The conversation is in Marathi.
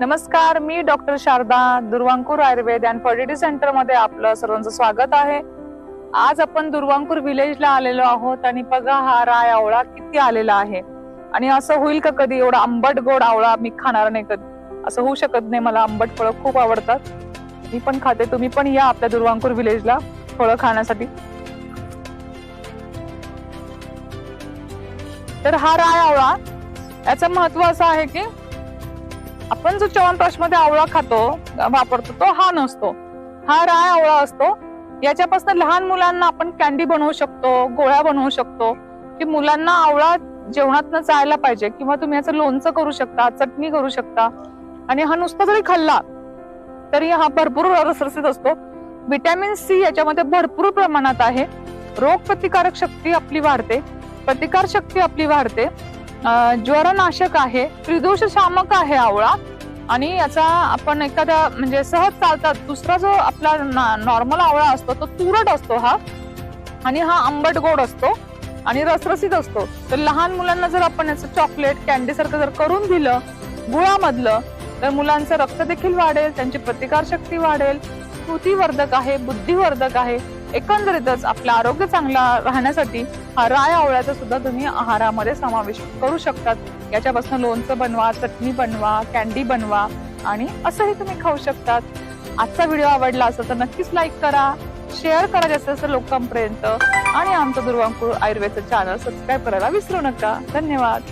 नमस्कार मी doctor Sharada Durvankur Ayurveda and fertility सेंटरमध्ये आपलं सर्वांचं स्वागत आहे. आज आपण दुर्वांकूर विलेजला आलेलो आहोत आणि बघा हा राय आवळा किती आलेला आहे. आणि असं होईल का कधी? एवढा आंबट गोड आवळा मी खाणार नाही कधी. असं होऊ शकत नाही मला आंबट फळं खूप आवडतात. मी पण खाते तुम्ही पण या आपल्या दुर्वांकूर विलेजला फळं खाण्यासाठी. तर हा राय आवळा याचं महत्त्व असं आहे की आपण जो च्यवनप्राशमध्ये आवळा खातो वापरतो तो हा नसतो. हा राय आवळा असतो. याच्यापासून लहान मुलांना आपण कॅन्डी बनवू शकतो गोळ्या बनवू शकतो की मुलांना आवळा जेवणात जायला पाहिजे किंवा तुम्ही याचं लोणचं करू शकता चटणी करू शकता. आणि हा नुसता जरी खाल्ला तरी हा भरपूर रसरसीत असतो. विटॅमिन सी याच्यामध्ये भरपूर प्रमाणात आहे. रोग प्रतिकारक शक्ती आपली वाढते. प्रतिकार शक्ती आपली वाढते. ज्वरनाशक आहे त्रिदोष शामक आहे आवळा आणि याचा आपण एखाद्या म्हणजे सहज चालतात. दुसरा जो आपला नॉर्मल आवळा असतो तो तुरट असतो हा आणि हा आंबट गोड असतो आणि रसरसीत असतो. तर लहान मुलांना जर आपण याचं चॉकलेट कॅन्डी सारखं जर करून दिलं गुळामधलं तर मुलांचं रक्त देखील वाढेल त्यांची प्रतिकार शक्ती वाढेल. स्मृतीवर्धक आहे बुद्धिवर्धक आहे. एकंदरीतच आपलं आरोग्य चांगला राहण्यासाठी हा राय आवळ्याचा सुद्धा तुम्ही आहारामध्ये समावेश करू शकतात. याच्यापासून लोणचं बनवा चटणी बनवा कॅन्डी बनवा आणि असंही तुम्ही खाऊ शकतात. आजचा व्हिडिओ आवडला असेल तर नक्कीच लाईक करा शेअर करा जास्तीत जास्त लोकांपर्यंत आणि आमचं दुर्वांकूर आयुर्वेदचं चॅनल सबस्क्राईब करायला विसरू नका. धन्यवाद.